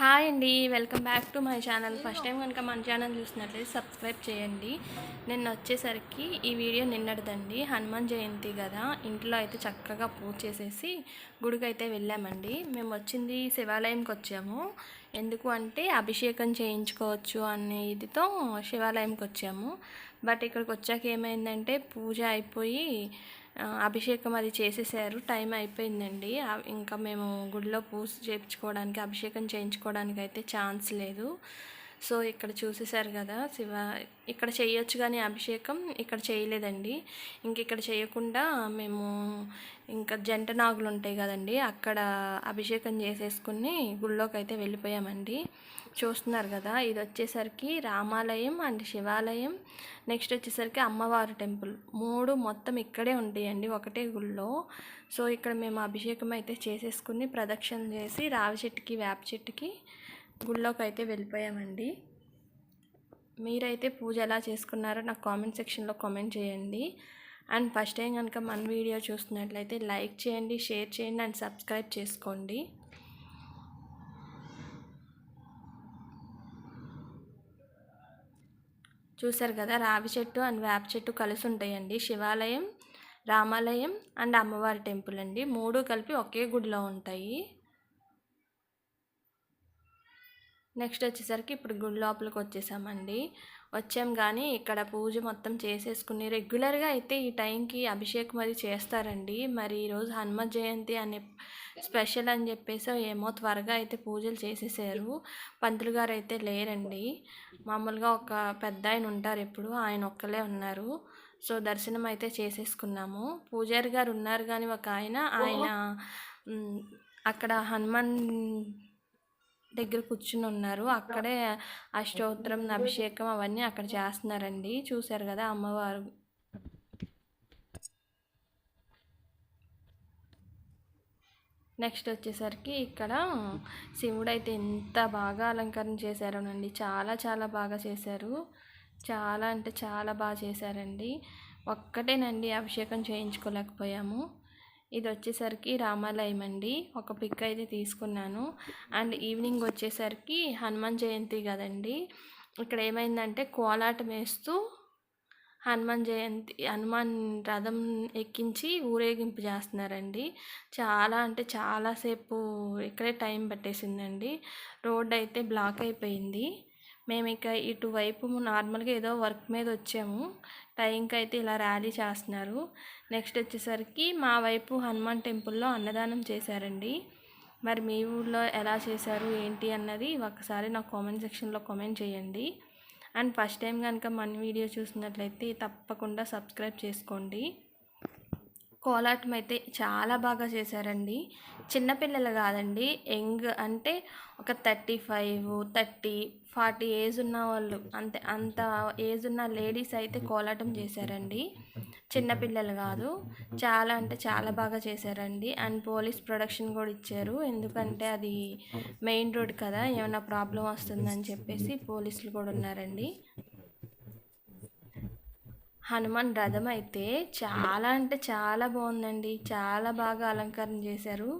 Hi అండి welcome back to my channel. First time కనుక మన ఛానల్ చూసినట్లయితే సబ్స్క్రైబ్ చేయండి. నిన్న వచ్చేసరికి ఈ వీడియో నిన్నటిదండి. హనుమాన్ జయంతి కదా ఇంట్లో అయితే చక్కగా పూజ చేసేసి గుడికి అయితే వెళ్ళామండి. మేము వచ్చింది శివాలయంకి వచ్చాము. ఎందుకు అంటే అభిషేకం చేయించుకోవచ్చు అనే ఇదితో శివాలయంకి వచ్చాము. బట్ ఇక్కడికి వచ్చాక ఏమైందంటే పూజ అయిపోయి అభిషేకం అది చేసేసారు. టైం అయిపోయిందండి. ఇంకా మేము గుడిలో పూజ చేయించుకోవడానికి అభిషేకం చేయించుకోవడానికి అయితే ఛాన్స్ లేదు. సో ఇక్కడ చూసేశారు కదా శివ. ఇక్కడ చేయొచ్చు కానీ అభిషేకం ఇక్కడ చేయలేదండి. ఇంక ఇక్కడ చేయకుండా మేము ఇంకా జంట నాగులు ఉంటాయి కదండి అక్కడ అభిషేకం చేసేసుకుని గుళ్ళోకి అయితే వెళ్ళిపోయామండి. చూస్తున్నారు కదా ఇది వచ్చేసరికి రామాలయం అండ్ శివాలయం. నెక్స్ట్ వచ్చేసరికి అమ్మవారు టెంపుల్. మూడు మొత్తం ఇక్కడే ఉంటాయండి ఒకటే గుళ్ళో. సో ఇక్కడ మేము అభిషేకం అయితే చేసేసుకుని ప్రదక్షిణ చేసి రావి చెట్టుకి వేప చెట్టుకి గుళ్ళోకి అయితే వెళ్ళిపోయామండి. మీరైతే పూజ ఎలా చేసుకున్నారో నాకు కామెంట్ సెక్షన్లో కామెంట్ చేయండి. అండ్ ఫస్ట్ టైం కనుక మన వీడియో చూస్తున్నట్లయితే లైక్ చేయండి షేర్ చేయండి అండ్ సబ్స్క్రైబ్ చేసుకోండి. చూసారు కదా రావి చెట్టు అండ్ వేప చెట్టు కలిసి ఉంటాయండి. శివాలయం రామాలయం అండ్ అమ్మవారి టెంపుల్ అండి. మూడు కలిపి ఒకే గుడిలో ఉంటాయి. నెక్స్ట్ వచ్చేసరికి ఇప్పుడు గుడి లోపలికి వచ్చేసామండి. వచ్చాం కానీ ఇక్కడ పూజ మొత్తం చేసేసుకుని రెగ్యులర్గా అయితే ఈ టైంకి అభిషేకం అది చేస్తారండి. మరి ఈరోజు హనుమ జయంతి అనే స్పెషల్ అని చెప్పేసి ఏమో త్వరగా అయితే పూజలు చేసేసారు. పంతులు గారు అయితే లేరండి. మామూలుగా ఒక పెద్ద ఆయన ఉంటారు ఎప్పుడు ఆయన ఒక్కలే ఉన్నారు. సో దర్శనం అయితే చేసేసుకున్నాము. పూజారి గారు ఉన్నారు కానీ ఒక ఆయన ఆయన అక్కడ హనుమాన్ దగ్గర కూర్చుని ఉన్నారు. అక్కడే అష్టోత్తరం అభిషేకం అవన్నీ అక్కడ చేస్తున్నారండి. చూశారు కదా అమ్మవారు. నెక్స్ట్ వచ్చేసరికి ఇక్కడ శివుడు అయితే ఎంత బాగా అలంకరణ చేశారోనండి. చాలా చాలా బాగా చేశారు. చాలా అంటే చాలా బాగా చేశారండి. ఒక్కటేనండి అభిషేకం చేయించుకోలేకపోయాము. ఇది వచ్చేసరికి రామాలయం అండి. ఒక పిక్ అయితే తీసుకున్నాను. అండ్ ఈవినింగ్ వచ్చేసరికి హనుమాన్ జయంతి కదండి. ఇక్కడ ఏమైందంటే కోలాటం వేస్తూ హనుమాన్ జయంతి హనుమాన్ రథం ఎక్కించి ఊరేగింపు చేస్తున్నారండి. చాలా అంటే చాలాసేపు ఇక్కడే టైం పట్టేసిందండి. రోడ్ అయితే బ్లాక్ అయిపోయింది. మేము ఇక ఇటువైపు నార్మల్గా ఏదో వర్క్ మీద వచ్చాము. టైంకి అయితే ఇలా ర్యాలీ చేస్తున్నారు. నెక్స్ట్ వచ్చేసరికి మా వైపు హనుమాన్ టెంపుల్లో అన్నదానం చేశారండి. మరి మీ ఊళ్ళో ఎలా చేశారు? ఏంటి అన్నది ఒకసారి నా కామెంట్ సెక్షన్లో కామెంట్ చేయండి. అండ్ ఫస్ట్ టైం కనుక మన వీడియో చూసినట్లయితే తప్పకుండా సబ్స్క్రైబ్ చేసుకోండి. కోలాటం అయితే చాలా బాగా చేశారండి. చిన్నపిల్లలు కాదండి. యంగ్ అంటే ఒక thirty five thirty forty age ఉన్న వాళ్ళు అంతే. అంత ఏజ్ ఉన్న లేడీస్ అయితే కోలాటం చేశారండి. చిన్నపిల్లలు కాదు. చాలా అంటే చాలా బాగా చేశారండి. అండ్ పోలీస్ ప్రొడక్షన్ కూడా ఇచ్చారు. ఎందుకంటే అది మెయిన్ రోడ్ కదా. ఏమైనా ప్రాబ్లం వస్తుందని చెప్పేసి పోలీసులు కూడా ఉన్నారండి. హనుమాన్ రథం అయితే చాలా అంటే చాలా బాగుందండి. చాలా బాగా అలంకరణ చేశారు.